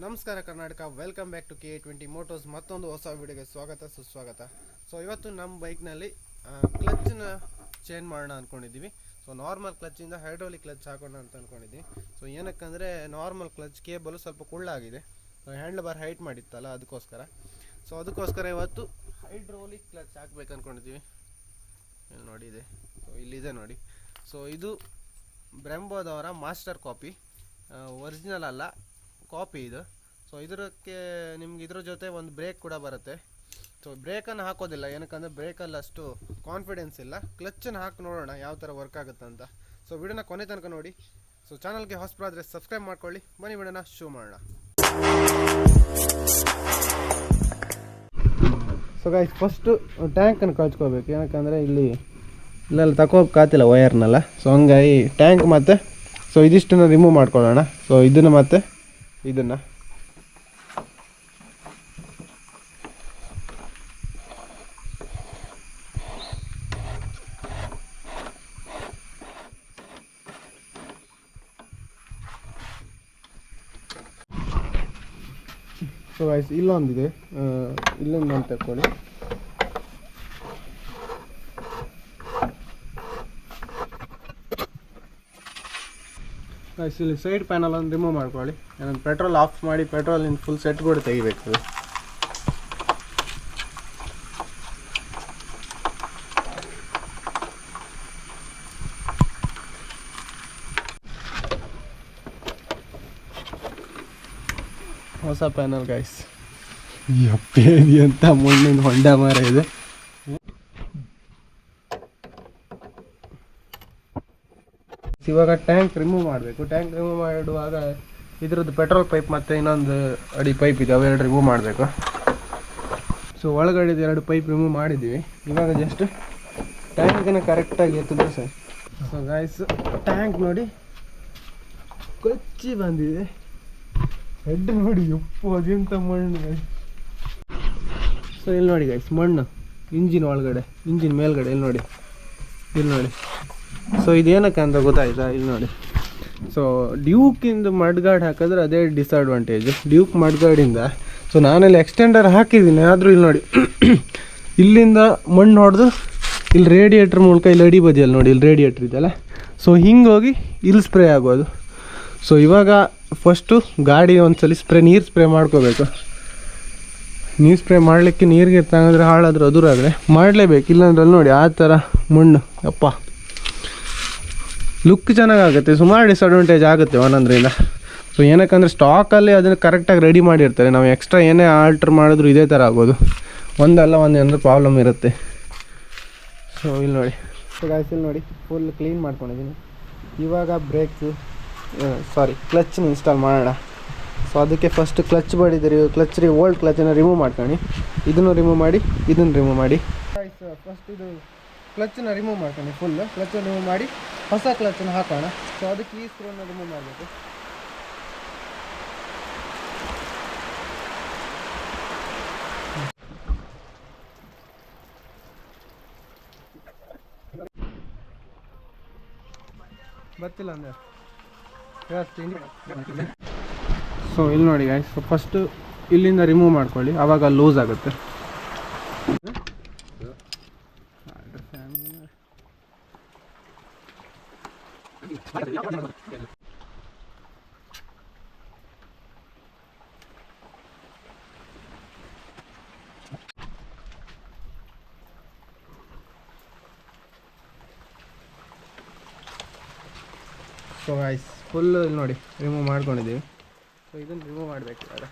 ನಮಸ್ಕಾರ Karnataka welcome back to K twenty Motos ಮತ್ತೊಂದು ಹೊಸ ವಿಡಿಯೋಗೆ ಸ್ವಾಗತ, ಸುಸ್ವಾಗತ. ಸೊ ಇವತ್ತು ನಮ್ಮ ಬೈಕ್ನಲ್ಲಿ ಕ್ಲಚ್ನ ಚೇಂಜ್ ಮಾಡೋಣ ಅಂದ್ಕೊಂಡಿದ್ದೀವಿ ಸೊ ನಾರ್ಮಲ್ ಕ್ಲಚ್ಚಿಂದ ಹೈಡ್ರೋಲಿಕ್ ಕ್ಲಚ್ ಹಾಕೋಣ ಅಂತ ಅಂದ್ಕೊಂಡಿದ್ದೀವಿ ಸೊ ಏನಕ್ಕಂದರೆ ನಾರ್ಮಲ್ ಕ್ಲಚ್ ಕೇಬಲ್ ಸ್ವಲ್ಪ ಕುಳ್ಳಾಗಿದೆ ಹ್ಯಾಂಡ್ಲ್ ಬಾರ್ ಹೈಟ್ ಮಾಡಿತ್ತಲ್ಲ, ಅದಕ್ಕೋಸ್ಕರ. ಸೊ ಅದಕ್ಕೋಸ್ಕರ ಇವತ್ತು ಹೈಡ್ರೋಲಿಕ್ ಕ್ಲಚ್ ಹಾಕ್ಬೇಕು ಅಂದ್ಕೊಂಡಿದ್ದೀವಿ ನೋಡಿ ಇದೆ. ಸೊ ಇಲ್ಲಿದೆ ನೋಡಿ. ಸೊ ಇದು ಬ್ರೆಂಬೋದವರ ಮಾಸ್ಟರ್ ಕಾಪಿ ಒರಿಜಿನಲ್ ಅಲ್ಲ. ಕಾಪಿ ಇದು. ಸೊ ಇದಕ್ಕೆ ನಿಮ್ಗೆ ಇದ್ರ ಜೊತೆ ಒಂದು ಬ್ರೇಕ್ ಕೂಡ ಬರುತ್ತೆ. ಸೊ ಬ್ರೇಕನ್ನು ಹಾಕೋದಿಲ್ಲ. ಏನಕ್ಕಂದರೆ ಬ್ರೇಕಲ್ಲಿ ಅಷ್ಟು ಕಾನ್ಫಿಡೆನ್ಸ್ ಇಲ್ಲ. ಕ್ಲಚ್ಚನ್ನು ಹಾಕಿ ನೋಡೋಣ ಯಾವ ಥರ ವರ್ಕ್ ಆಗುತ್ತೆ ಅಂತ. ಸೊ ವಿಡಿಯೋನ ಕೊನೆ ತನಕ ನೋಡಿ. ಸೊ ಚಾನಲ್ಗೆ ಹೊಸಬರಾದರೆ ಸಬ್ಸ್ಕ್ರೈಬ್ ಮಾಡ್ಕೊಳ್ಳಿ. ಬನ್ನಿ ವಿಡಿಯೋನ ಶೂ ಮಾಡೋಣ. So ಗಾಯ್ first ಟ್ಯಾಂಕನ್ನು ಕಳ್ಸ್ಕೋಬೇಕು. ಏನಕ್ಕಂದರೆ ಇಲ್ಲಿ ಇಲ್ಲೆಲ್ಲ ತಗೋಕಾತಿಲ್ಲ ವಯರ್ನೆಲ್ಲ ಸೊ ಹಂಗಾಗಿ ಟ್ಯಾಂಕ್ ಮತ್ತು ಸೊ ಇದಿಷ್ಟನ್ನು ರಿಮೂವ್ ಮಾಡ್ಕೊಳ್ಳೋಣ. ಸೊ ಇದನ್ನು ಮತ್ತು ಇದನ್ನು. ಸೊ ಗಾಯ್ಸ್ ಇಲ್ಲೊಂದಿದೆ. ಇಲ್ಲೊಂದು ನಾನು ತಗೊಳ್ಳಿ ಗೈಸ್ ಇಲ್ಲಿ ಸೈಡ್ ಪ್ಯಾನಲ್ ಒಂದು ರಿಮೂವ್ ಮಾಡ್ಕೊಳ್ಳಿ. ನಾನು ಪೆಟ್ರೋಲ್ ಆಫ್ ಮಾಡಿ ಪೆಟ್ರೋಲಿನ ಫುಲ್ ಸೆಟ್ ಕೂಡ ತೆಗಿಬೇಕು. ಹೊಸ ಪ್ಯಾನಲ್ ಗೈಸ್ ಅಂತ ಮಣ್ಣಿನ ಹೊಂಡ ಮರ ಇದೆ ಇವಾಗ ಟ್ಯಾಂಕ್ ರಿಮೂವ್ ಮಾಡಬೇಕು. ಟ್ಯಾಂಕ್ ರಿಮೂವ್ ಮಾಡುವಾಗ ಇದ್ರದ್ದು ಪೆಟ್ರೋಲ್ ಪೈಪ್ ಮತ್ತು ಇನ್ನೊಂದು ಅಡಿ ಪೈಪ್ ಇದೆ, ಅವೆರಡು ರಿಮೂವ್ ಮಾಡಬೇಕು. ಸೊ ಒಳಗಡೆ ಎರಡು ಪೈಪ್ ರಿಮೂವ್ ಮಾಡಿದ್ದೀವಿ. ಇವಾಗ ಜಸ್ಟ್ ಟ್ಯಾಂಕನ್ನು ಕರೆಕ್ಟಾಗಿ ಎತ್ತಿದ್ರು ಸರ್. ಸೊ ಗಾಯ್ಸ್ ಟ್ಯಾಂಕ್ ನೋಡಿ ಕೊಚ್ಚಿ ಬಂದಿದೆ. ಹೆಡ್ ನೋಡಿ ಉಪ್ಪು ಅದಿಂತ ಮಣ್ಣು ಸೊ ಇಲ್ಲಿ ನೋಡಿ ಗೈಸ್ ಮಣ್ಣು. ಇಂಜಿನ್ ಒಳಗಡೆ ಇಂಜಿನ್ ಮೇಲ್ಗಡೆ, ಇಲ್ಲಿ ನೋಡಿ. ಇಲ್ಲಿ ನೋಡಿ. ಸೊ ಇದೇನಕ್ಕೆ ಅಂತ ಗೊತ್ತಾಯ್ತಾ? ಇಲ್ಲಿ ನೋಡಿ. ಸೊ ಡ್ಯೂಕಿಂದು ಮಡ್ಗಾಡ್ ಹಾಕಿದ್ರೆ ಅದೇ ಡಿಸ್ಅಡ್ವಾಂಟೇಜ್ ಡ್ಯೂಕ್ ಮಡ್ಗಾರ್ಡಿಂದ ಸೊ ನಾನಲ್ಲಿ ಎಕ್ಸ್ಟೆಂಡರ್ ಹಾಕಿದ್ದೀನಿ. ಆದರೂ ಇಲ್ಲಿ ನೋಡಿ. ಇಲ್ಲಿಂದ ಮಣ್ಣು ಹೊಡೆದು ಇಲ್ಲಿ ರೇಡಿಯೇಟ್ರ್ ಮೂಲಕ ಇಲ್ಲಿ ಅಡಿ ಬದಿಯಲ್ಲಿ ನೋಡಿ, ಇಲ್ಲಿ ರೇಡಿಯೇಟ್ರ್ ಇದೆಯಲ್ಲ ಸೊ ಹಿಂಗೋಗಿ ಇಲ್ಲಿ ಸ್ಪ್ರೇ ಆಗೋದು. ಸೊ ಇವಾಗ ಫಸ್ಟು ಗಾಡಿ ಒಂದ್ಸಲಿ ಸ್ಪ್ರೇ ನೀರು ಸ್ಪ್ರೇ ಮಾಡ್ಕೋಬೇಕು. ನೀರು ಸ್ಪ್ರೇ ಮಾಡಲಿಕ್ಕೆ ನೀರಿಗೆ ತಂಗಿದ್ರೆ ಹಾಳಾದ್ರೆ ಅದುರಾದರೆ ಮಾಡಲೇಬೇಕು. ಇಲ್ಲಾಂದ್ರೆ ಅಲ್ಲಿ ನೋಡಿ, ಆ ಥರ ಮಣ್ಣು. ಅಪ್ಪ. ಲುಕ್ ಚೆನ್ನಾಗಾಗುತ್ತೆ ಸುಮಾರು ಡಿಸ್ಅಡ್ವಾಂಟೇಜ್ ಆಗುತ್ತೆ ಒಂದೊಂದರಿಂದ ಸೊ ಏನಕ್ಕಂದರೆ ಸ್ಟಾಕಲ್ಲಿ ಅದನ್ನು ಕರೆಕ್ಟಾಗಿ ರೆಡಿ ಮಾಡಿರ್ತಾರೆ. ನಾವು ಎಕ್ಸ್ಟ್ರಾ ಏನೇ ಆಲ್ಟ್ರ್ ಮಾಡಿದ್ರು ಇದೇ ಥರ ಆಗೋದು. ಒಂದಲ್ಲ ಒಂದು ಏನಾದ್ರು ಪ್ರಾಬ್ಲಮ್ ಇರುತ್ತೆ. ಸೊ ಇಲ್ಲಿ ನೋಡಿ. ಸೊ ಗಾಯ್ಸ್ ಇಲ್ಲಿ ನೋಡಿ. ಫುಲ್ ಕ್ಲೀನ್ ಮಾಡ್ಕೊಂಡಿದ್ದೀನಿ. ಇವಾಗ ಬ್ರೇಕ್ಸು ಸಾರಿ ಕ್ಲಚ್ನ ಇನ್ಸ್ಟಾಲ್ ಮಾಡೋಣ. ಸೊ ಅದಕ್ಕೆ ಫಸ್ಟ್ ಕ್ಲಚ್ ಬಡಿದಿರಿ. ಕ್ಲಚ್ ರೀ ಓಲ್ಡ್ ಕ್ಲಚನ್ನು ರಿಮೂವ್ ಮಾಡ್ಕೊಳ್ಳಿ. ಇದನ್ನು ರಿಮೂವ್ ಮಾಡಿ, ಇದನ್ನು ರಿಮೂವ್ ಮಾಡಿ. ಫಸ್ಟ್ ಇದು ಕ್ಲಚ್ಚನ್ನ ರಿಮೂವ್ ಮಾಡ್ಕೊಳ್ಳಿ ಫುಲ್ ಕ್ಲಚ್ ರಿಮೂವ್ ಮಾಡಿ ಹೊಸ ಕ್ಲಚ್ಚನ್ನು ಹಾಕೋಣ. ಸೊ ಅದಕ್ಕೆ ಈ ಸ್ಕ್ರೂನ ರಿಮೂವ್ ಮಾಡಬೇಕು. ಬರ್ತಿಲ್ಲ ಅಂದ್ರೆ? ಸೊ ಇಲ್ಲಿ ನೋಡಿ ಗಾಯ್ಸ್ ಸೊ ಫಸ್ಟು ಇಲ್ಲಿಂದ ರಿಮೂವ್ ಮಾಡ್ಕೊಳ್ಳಿ. ಆವಾಗ ಲೂಸ್ ಆಗುತ್ತೆ. ಸೊ ಗಾಯ್ಸ್ ಫುಲ್ ಇಲ್ಲಿ ನೋಡಿ ರಿಮೂವ್ ಮಾಡ್ಕೊಂಡಿದ್ದೀವಿ. ಸೊ ಇದನ್ನು ರಿಮೂವ್ ಮಾಡಬೇಕು ಇವಾಗ.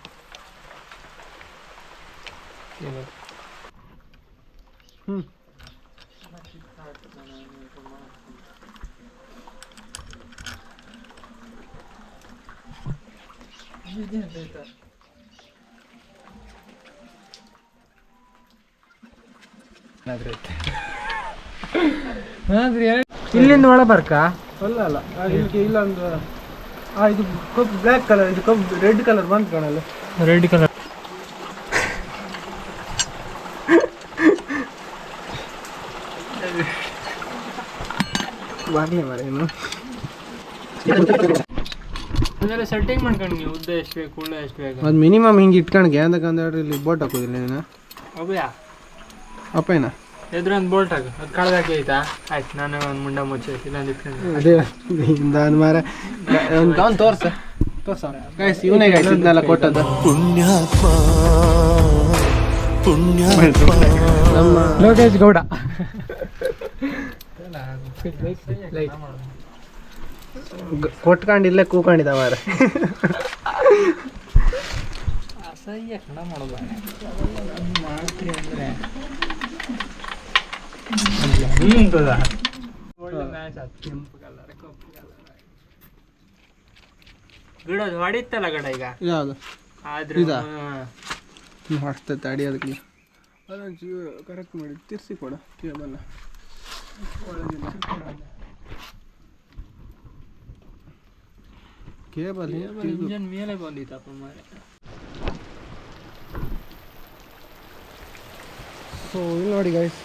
ಏನು ಹ್ಞೂ ಇಲ್ಲಿಂದ ಒಳ ಬರ್ಕ? ಅಲ್ಲ ಅಲ್ಲ. ಆ, ಇಲ್ಲಿಗೆ ಇಲ್ಲೊಂದು ಆ ಇದು ಕಪ್ ಬ್ಲ್ಯಾಕ್ ಕಲರ್ ಇದು ಕಪ್ ರೆಡ್ ಕಲರ್ ಬಂತು ಕಣಲ್ಲ. ರೆಡ್ ಕಲರ್ ಬರಲಿ ಮರ ಏನು ಅದೆಲ್ಲ ಸೆಟ್ಟಿಂಗ್ ಮಾಡ್ಕೊಂಡು ನೀವು ಉದ್ದ ಎಷ್ಟು ಬೇಕು ಉಳ್ಳ ಎಷ್ಟು ಬೇಕು ಅದು ಮಿನಿಮಮ್ ಹಿಂಗೆ ಇಟ್ಕೊಂಡ್ಗೆ ಹೇಳ್ರಿ ಇಲ್ಲಿ ಬೋಟ್ ಹಾಕೋದಿಲ್ಲ ನೀನು. ಅಬ್ಯಾ ಅಪ್ಪೇನ ಎದುರು ಒಂದು ಬೋಲ್ಟ್ ಹಾಕು ಅದು ಕಳ್ದಾಕಿ ಆಯ್ತಾ? ಆಯ್ತು ನಾನು ಒಂದು ಮುಂಡ ಮುಚ್ಚಿ ಇಲ್ಲೊಂದು ಇಟ್ಕೊಂಡು ಅದೇ ಹಿಂದ ಮಾರ. ಅವ್ನು ತೋರ್ಸ. ತೋರ್ಸ. ಗೈಸ್ ಇವನೇ ಗೈಸ್ ಇದನ್ನೆಲ್ಲ ಕೊಟ್ಟದ್ದು. ಪುಣ್ಯಾತ್ಮ ಪುಣ್ಯಾತ್ಮ. ನಮ್ಮ ಲೋಕೇಶ್ ಗೌಡ. ಗ- ಕೊಟ್ಕೊಂಡು ಇಲ್ಲೇ ಕೂಕೊಂಡಿದ್ದ ಮಾರ ಅಸಹ್ಯ ಕಣ ಮಾಡೋದು ಮಾಡ್ತೀರಿ ಅಂದರೆ ನಿಂತದ ಒಳ್ಳೆ ಮ್ಯಾಚ್ ಆಯ್ತು. ಕೆಂಪು ಕಲರ್ ಕಪ್ಪು ಕಲರ್ ಗಿಡ ಹೊಡಿತಲ್ಲ ಗಡ ಈಗ. ಯಾವುದು? ಆದ್ರೆ. ಮಾಡ್ತೈತೆ ಅಡಿಯೋದಕ್ಕೆ. ಅದೊಂದು ಕರೆಕ್ಟ್ ಮಾಡಿ ತಿರ್ಸಿ ಕೊಡ ಕೇಬಲ್ ಕೇಬಲ್ ಇಂಜನ್ ಮೇಲೆ ಬಂದಿತ್ತಪ್ಪ ಮಾರೆ ಸೊ ಇಲ್ಲಿ ನೋಡಿ ಗೈಸ್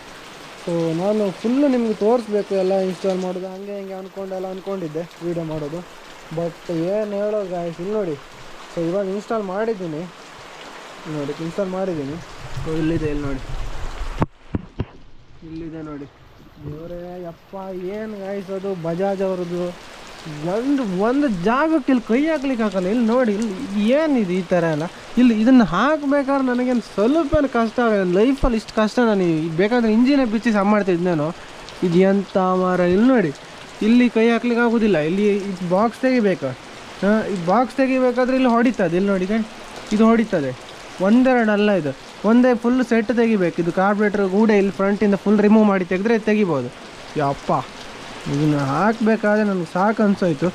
ಸೊ ನಾನು ಫುಲ್ಲು ನಿಮ್ಗೆ ತೋರಿಸ್ಬೇಕು ಎಲ್ಲ ಇನ್ಸ್ಟಾಲ್ ಮಾಡೋದು. ಹಂಗೆ ಹಿಂಗೆ ಅಂದ್ಕೊಂಡೆಲ್ಲ ಅಂದ್ಕೊಂಡಿದ್ದೆ ವೀಡಿಯೋ ಮಾಡೋದು. ಬಟ್ ಏನು ಹೇಳೋ ಗಾಯ್ಸ್ ಇಲ್ಲಿ ನೋಡಿ. ಸೊ ಇವಾಗ ಇನ್ಸ್ಟಾಲ್ ಮಾಡಿದ್ದೀನಿ. ನೋಡಿ ಇನ್ಸ್ಟಾಲ್ ಮಾಡಿದ್ದೀನಿ. ಸೊ ಇಲ್ಲಿದೆ ಇಲ್ಲಿ ನೋಡಿ. ಇಲ್ಲಿದೆ ನೋಡಿ. ದೇವರೇ ಯಪ್ಪ ಏನು ಗಾಯ್ಸ್ ಅದು? ಬಜಾಜ್ ಅವ್ರದ್ದು. ಒಂದು ಒಂದು ಜಾಗಕ್ಕೆ ಇಲ್ಲಿ ಕೈ ಹಾಕ್ಲಿಕ್ಕೆ ಹಾಕಲ್ಲ ಇಲ್ಲಿ ನೋಡಿ, ಇಲ್ಲಿ ಏನಿದೆ ಈ ಥರ ಎಲ್ಲ? ಇಲ್ಲಿ ಇದನ್ನು ಹಾಕ್ಬೇಕಾದ್ರೆ ನನಗೇನು ಸ್ವಲ್ಪ ಕಷ್ಟ ಆಗಲ್ಲ. ಲೈಫಲ್ಲಿ ಇಷ್ಟು ಕಷ್ಟ ನಾನು ಬೇಕಾದ್ರೆ ಇಂಜಿನೇ ಬಿಚ್ಚಿ ಸಮ್ ನಾನು. ಇದು ಎಂಥ ಮಾರ? ಇಲ್ಲಿ ನೋಡಿ. ಇಲ್ಲಿ ಕೈ ಹಾಕ್ಲಿಕ್ಕೆ ಆಗೋದಿಲ್ಲ. ಇಲ್ಲಿ ಇದು ಬಾಕ್ಸ್ ತೆಗಿಬೇಕು. ಹಾಂ, ಈ ಬಾಕ್ಸ್ ತೆಗಿಬೇಕಾದ್ರೆ ಇಲ್ಲಿ ಹೊಡಿತದೆ. ಇಲ್ಲಿ ನೋಡಿ ಇದು ಹೊಡಿತದೆ. ಒಂದೆರಡು ಅಲ್ಲ ಇದು. ಒಂದೇ ಫುಲ್ ಸೆಟ್ ತೆಗಿಬೇಕು. ಇದು ಕಾರ್ಬ್ರೇಟರ್ ಕೂಡ ಇಲ್ಲಿ ಫ್ರಂಟಿಂದ ಫುಲ್ ರಿಮೂವ್ ಮಾಡಿ ತೆಗೆದ್ರೆ ತೆಗಿಬೋದು. ಯಪ್ಪ. ಇದನ್ನ ಹಾಕ್ಬೇಕಾದ್ರೆ ನನಗೆ ಸಾಕು ಅನ್ಸೋಯ್ತು.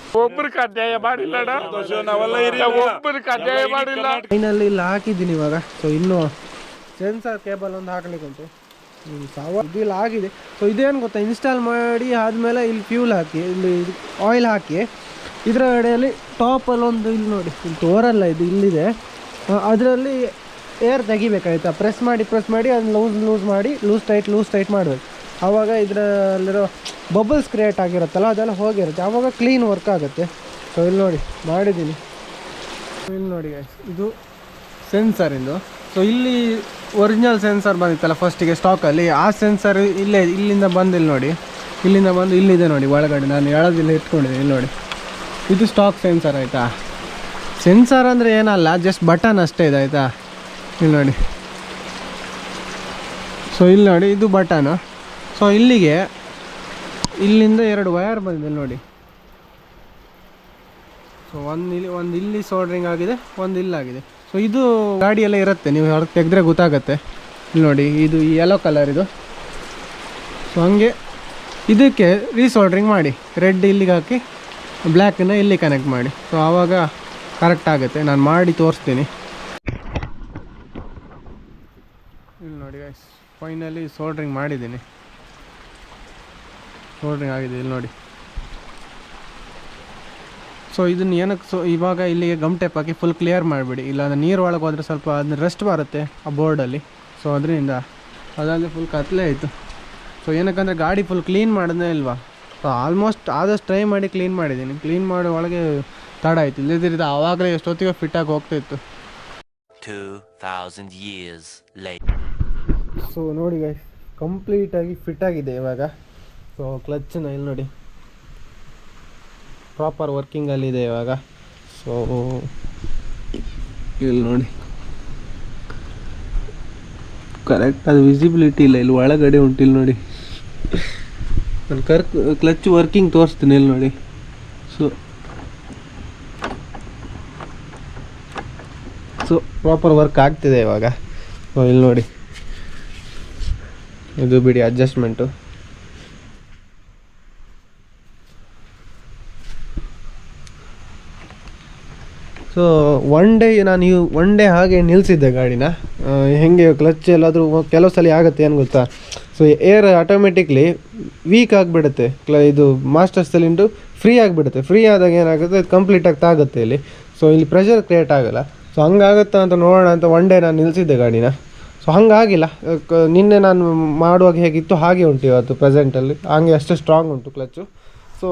ಫೈನಲ್ಲಿ ಇಲ್ಲಿ ಹಾಕಿದ್ದೀನಿ ಇವಾಗ. ಸೊ ಇನ್ನು ಸೆನ್ಸರ್ ಕೇಬಲ್ ಒಂದು ಹಾಕ್ಲಿಕ್ಕೆ ಉಂಟು. ಸವ ಇಲ್ಲಿ ಆಗಿದೆ. ಸೊ ಇದೇನು ಗೊತ್ತಾ? ಇನ್ಸ್ಟಾಲ್ ಮಾಡಿ ಆದಮೇಲೆ ಇಲ್ಲಿ ಫ್ಯೂಲ್ ಹಾಕಿ ಇಲ್ಲಿ ಆಯಿಲ್ ಹಾಕಿ. ಇದರ ಅಡಿಯಲ್ಲಿ ಟಾಪಲ್ಲಿ ಒಂದು ಇಲ್ಲಿ ನೋಡಿ ಇಲ್ಲಿ ತೋರಲ್ಲ ಇದು ಇಲ್ಲಿದೆ. ಅದರಲ್ಲಿ ಏರ್ ತೆಗಿಬೇಕಾಯ್ತಾ? ಪ್ರೆಸ್ ಮಾಡಿ ಪ್ರೆಸ್ ಮಾಡಿ ಅದನ್ನ ಲೂಸ್ ಲೂಸ್ ಮಾಡಿ ಲೂಸ್ ಟೈಟ್ ಲೂಸ್ ಟೈಟ್ ಮಾಡಬೇಕು. ಆವಾಗ ಇದರಲ್ಲಿರೋ ಬಬಲ್ಸ್ ಕ್ರಿಯೇಟ್ ಆಗಿರುತ್ತಲ್ಲ, ಅದೆಲ್ಲ ಹೋಗಿರುತ್ತೆ. ಆವಾಗ ಕ್ಲೀನ್ ವರ್ಕ್ ಆಗುತ್ತೆ. ಸೊ ಇಲ್ಲಿ ನೋಡಿ, ಮಾಡಿದ್ದೀನಿ. ಇಲ್ಲಿ ನೋಡಿ ಇದು ಸೆನ್ಸರ್ ಇದು. ಸೊ ಇಲ್ಲಿ ಒರಿಜಿನಲ್ ಸೆನ್ಸರ್ ಬಂದಿತ್ತಲ್ಲ ಫಸ್ಟಿಗೆ ಸ್ಟಾಕಲ್ಲಿ ಆ ಸೆನ್ಸರ್ ಇಲ್ಲೇ, ಇಲ್ಲಿಂದ ಬಂದು ಇಲ್ಲಿ ನೋಡಿ. ಇಲ್ಲಿಂದ ಬಂದು ಇಲ್ಲಿದೆ ನೋಡಿ, ಒಳಗಡೆ. ನಾನು ಹೇಳೋದಿಲ್ಲ ಇಟ್ಕೊಂಡಿದ್ದೀನಿ. ಇಲ್ಲಿ ನೋಡಿ. ಇದು ಸ್ಟಾಕ್ ಸೆನ್ಸರ್ ಆಯಿತಾ? ಸೆನ್ಸರ್ ಅಂದರೆ ಏನಲ್ಲ ಜಸ್ಟ್ ಬಟನ್ ಅಷ್ಟೇ ಇದೆ, ಆಯಿತಾ? ಇಲ್ಲಿ ನೋಡಿ. ಸೊ ಇಲ್ಲಿ ನೋಡಿ, ಇದು ಬಟನು ಸೊ ಇಲ್ಲಿಗೆ, ಇಲ್ಲಿಂದ ಎರಡು ವಯರ್ ಬಂದಿದೆ ನೋಡಿ. ಸೊ ಒಂದು ಇಲ್ಲಿ ಒಂದು ಇಲ್ಲಿ ಸೋಲ್ಡ್ರಿಂಗ್ ಆಗಿದೆ, ಒಂದು ಇಲ್ಲಾಗಿದೆ ಸೊ ಇದು ಗಾಡಿಯೆಲ್ಲ ಇರುತ್ತೆ, ನೀವು ಹೊರಗೆ ತೆಗೆದ್ರೆ ಗೊತ್ತಾಗತ್ತೆ. ಇಲ್ಲಿ ನೋಡಿ, ಇದು ಈ ಯೆಲ್ಲೋ ಕಲರ್ ಇದು. ಸೊ ಹಂಗೆ ಇದಕ್ಕೆ ರೀಸೋಲ್ಡ್ರಿಂಗ್ ಮಾಡಿ ರೆಡ್ ಇಲ್ಲಿಗೆ ಹಾಕಿ ಬ್ಲ್ಯಾಕನ್ನು ಇಲ್ಲಿ ಕನೆಕ್ಟ್ ಮಾಡಿ. ಸೊ ಆವಾಗ ಕರೆಕ್ಟ್ ಆಗುತ್ತೆ, ನಾನು ಮಾಡಿ ತೋರಿಸ್ತೀನಿ. ಇಲ್ಲಿ ನೋಡಿ ಫೈನಲಿ ಸೋಲ್ಡ್ರಿಂಗ್ ಮಾಡಿದ್ದೀನಿ. ಸೋಲ್ಡ್ರಿಂಗ್ ಆಗಿದೆ ಇಲ್ಲಿ ನೋಡಿ. ಸೊ ಇದನ್ನು ಏನಕ್ಕೆ ಸೊ ಇವಾಗ ಇಲ್ಲಿಗೆ ಗಮ್ ಟೇಪ್ ಹಾಕಿ ಫುಲ್ ಕ್ಲಿಯರ್ ಮಾಡಿಬಿಡಿ. ಇಲ್ಲಾಂದ್ರೆ ನೀರು ಒಳಗೆ ಹೋದರೆ ಸ್ವಲ್ಪ ಅದನ್ನ ರೆಸ್ಟ್ ಬರುತ್ತೆ ಆ ಬೋರ್ಡಲ್ಲಿ ಸೊ ಅದರಿಂದ ಅದಾದರೆ ಫುಲ್ ಕತ್ಲೇ ಆಯಿತು. ಸೊ ಏನಕ್ಕಂದರೆ ಗಾಡಿ ಫುಲ್ ಕ್ಲೀನ್ ಮಾಡಿದ್ನೇ ಇಲ್ವಾ? ಸೊ ಆಲ್ಮೋಸ್ಟ್ ಆದಷ್ಟು ಟ್ರೈ ಮಾಡಿ ಕ್ಲೀನ್ ಮಾಡಿದ್ದೀನಿ. ಕ್ಲೀನ್ ಮಾಡೋ ಒಳಗೆ ತಡ ಆಯಿತು. ಇಲ್ಲದಿರಿದ ಆವಾಗಲೇ ಎಷ್ಟೊತ್ತಿಗೆ ಫಿಟ್ಟಾಗಿ ಹೋಗ್ತಾಯಿತ್ತು 2000 years later. ಸೊ ನೋಡಿ ಗೈಸ್ ಕಂಪ್ಲೀಟಾಗಿ ಫಿಟ್ ಆಗಿದೆ ಇವಾಗ. ಸೊ ಕ್ಲಚ್ನ ಇಲ್ಲಿ ನೋಡಿ. ಪ್ರಾಪರ್ ವರ್ಕಿಂಗಲ್ಲಿದೆ ಇವಾಗ. ಸೊ ಇಲ್ಲಿ ನೋಡಿ. ಕರೆಕ್ಟ್ ಅದು ವಿಸಿಬಿಲಿಟಿ ಇಲ್ಲ, ಇಲ್ಲಿ ಒಳಗಡೆ ಉಂಟು ಇಲ್ಲಿ ನೋಡಿ. ನಾನು ಕರ್ಕ್ ಕ್ಲಚ್ ವರ್ಕಿಂಗ್ ತೋರಿಸ್ತೀನಿ ಇಲ್ಲಿ ನೋಡಿ. ಸೊ ಸೊ ಪ್ರಾಪರ್ ವರ್ಕ್ ಆಗ್ತಿದೆ ಇವಾಗ. ಸೊ ಇಲ್ಲಿ ನೋಡಿ. ಇದು ಬಿಡಿ ಅಡ್ಜಸ್ಟ್ಮೆಂಟು ಸೊ ಒನ್ ಡೇ ನಾನು ಈ ಒನ್ ಡೇ ಹಾಗೆ ನಿಲ್ಲಿಸಿದ್ದೆ ಗಾಡಿನ. ಹೆಂಗೆ ಕ್ಲಚ್ ಎಲ್ಲಾದರೂ ಕೆಲವು ಸಲ ಆಗುತ್ತೆ, ಏನು ಗೊತ್ತಾ? ಸೊ ಏರ್ ಆಟೋಮೆಟಿಕ್ಲಿ ವೀಕ್ ಆಗಿಬಿಡುತ್ತೆ. ಕ್ಲ ಇದು ಮಾಸ್ಟರ್ ಸಿಲಿಂಡ್ರು ಫ್ರೀ ಆಗಿಬಿಡುತ್ತೆ. ಫ್ರೀ ಆದಾಗ ಏನಾಗುತ್ತೆ? ಅದು ಕಂಪ್ಲೀಟಾಗಿ ತಾಗುತ್ತೆ ಇಲ್ಲಿ. ಸೊ ಇಲ್ಲಿ ಪ್ರೆಷರ್ ಕ್ರಿಯೇಟ್ ಆಗಲ್ಲ. ಸೊ ಹಂಗಾಗುತ್ತಾ ಅಂತ ನೋಡೋಣ ಅಂತ ಒನ್ ಡೇ ನಾನು ನಿಲ್ಲಿಸಿದ್ದೆ ಗಾಡಿನ. ಸೊ ಹಂಗಾಗಿಲ್ಲ. ನಿನ್ನೆ ನಾನು ಮಾಡುವಾಗ ಹೇಗಿತ್ತು? ಹಾಗೆ ಉಂಟು ಇವತ್ತು ಪ್ರೆಸೆಂಟಲ್ಲಿ ಹಂಗೆ ಅಷ್ಟು ಸ್ಟ್ರಾಂಗ್ ಉಂಟು ಕ್ಲಚ್ಚು ಸೊ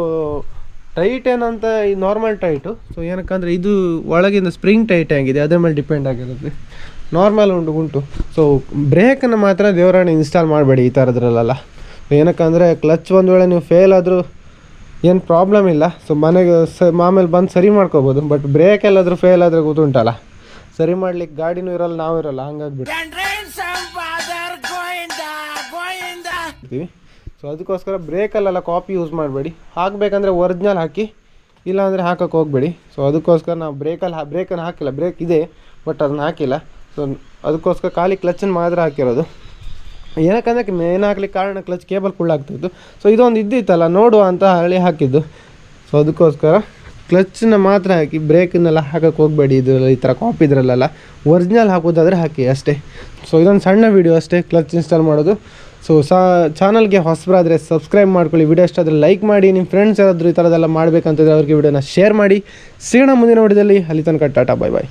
ಟೈಟ್ ಏನಂತ ಈ ನಾರ್ಮಲ್ ಟೈಟು ಸೊ ಏನಕ್ಕಂದರೆ ಇದು ಒಳಗಿಂದ ಸ್ಪ್ರಿಂಗ್ ಟೈಟ್ ಆಗಿದೆ ಅದ್ರ ಮೇಲೆ ಡಿಪೆಂಡ್ ಆಗಿರುತ್ತೆ ನಾರ್ಮಲ್ ಉಂಟು ಉಂಟು. ಸೊ ಬ್ರೇಕನ್ನು ಮಾತ್ರ ದೇವರಾಣಿ ಇನ್ಸ್ಟಾಲ್ ಮಾಡಬೇಡಿ ಈ ಥರದ್ರಲ್ಲೆಲ್ಲ ಏನಕ್ಕಂದರೆ ಕ್ಲಚ್ ಒಂದು ವೇಳೆ ನೀವು ಫೇಲ್ ಆದರೂ ಏನು ಪ್ರಾಬ್ಲಮ್ ಇಲ್ಲ. ಸೊ ಮನೆಗೆ ಸ ಆಮೇಲೆ ಬಂದು ಸರಿ ಮಾಡ್ಕೋಬೋದು. ಬಟ್ ಬ್ರೇಕ್ ಎಲ್ಲಾದರೂ ಫೇಲ್ ಆದರೆ ಗೊತ್ತುಂಟಲ್ಲ. ಸರಿ ಮಾಡ್ಲಿಕ್ಕೆ ಗಾಡಿನೂ ಇರಲ್ಲ ನಾವು ಇರಲ್ಲ ಹಂಗಾಗ್ಬಿಟ್ಟು ಸೊ ಅದಕ್ಕೋಸ್ಕರ ಬ್ರೇಕಲ್ಲೆಲ್ಲ ಕಾಪಿ ಯೂಸ್ ಮಾಡಬೇಡಿ. ಹಾಕಬೇಕಂದ್ರೆ ಒರಿಜಿನಲ್ ಹಾಕಿ, ಇಲ್ಲಾಂದರೆ ಹಾಕೋಕೆ ಹೋಗಬೇಡಿ. ಸೊ ಅದಕ್ಕೋಸ್ಕರ ನಾವು ಬ್ರೇಕಲ್ಲಿ ಹಾ ಬ್ರೇಕನ್ನು ಹಾಕಿಲ್ಲ. ಬ್ರೇಕ್ ಇದೆ ಬಟ್ ಅದನ್ನು ಹಾಕಿಲ್ಲ. ಸೊ ಅದಕ್ಕೋಸ್ಕರ ಖಾಲಿ ಕ್ಲಚ್ಚನ್ನು ಮಾತ್ರ ಹಾಕಿರೋದು. ಏನಕ್ಕಂದ್ರೆ ಮೇನ್ ಹಾಕ್ಲಿಕ್ಕೆ ಕಾರಣ ಕ್ಲಚ್ ಕೇಬಲ್ ಕುಳ್ಳಾಗ್ತಿತ್ತು ಸೊ ಇದೊಂದು ಇದ್ದಿತ್ತಲ್ಲ, ನೋಡುವ ಅಂತ ಹಳ್ಳಿ ಹಾಕಿದ್ದು. ಸೊ ಅದಕ್ಕೋಸ್ಕರ ಕ್ಲಚ್ಚನ್ನ ಮಾತ್ರ ಹಾಕಿ ಬ್ರೇಕನ್ನೆಲ್ಲ ಹಾಕಕ್ಕೆ ಹೋಗಬೇಡಿ. ಇದು ಈ ಥರ ಕಾಪಿ ಇದ್ರಲ್ಲೆಲ್ಲ. ಒರಿಜಿನಲ್ ಹಾಕೋದಾದರೆ ಹಾಕಿ ಅಷ್ಟೇ. ಸೊ ಇದೊಂದು ಸಣ್ಣ ವೀಡಿಯೋ ಅಷ್ಟೇ ಕ್ಲಚ್ ಇನ್ಸ್ಟಾಲ್ ಮಾಡೋದು. ಸೊ ಸಾ ಚಾನಲ್ಗೆ ಹೊಸಬರಾದರೆ ಸಬ್ಸ್ಕ್ರೈಬ್ ಮಾಡ್ಕೊಳ್ಳಿ. ವಿಡಿಯೋ ಇಷ್ಟ ಆದರೆ ಲೈಕ್ ಮಾಡಿ. ನಿಮ್ಮ ಫ್ರೆಂಡ್ಸ್ ಯಾರಾದರೂ ಈ ಥರದೆಲ್ಲ ಮಾಡಬೇಕಂತಿದ್ರೆ ಅವ್ರಿಗೆ ವಿಡಿಯೋನ ಶೇರ್ ಮಾಡಿ. ಸಿಗೋಣ ಮುಂದಿನ ವಿಡಿಯೋದಲ್ಲಿ ಅಲ್ಲಿ. ತನಕ ಟಾಟಾ ಬಾಯ್ ಬಾಯ್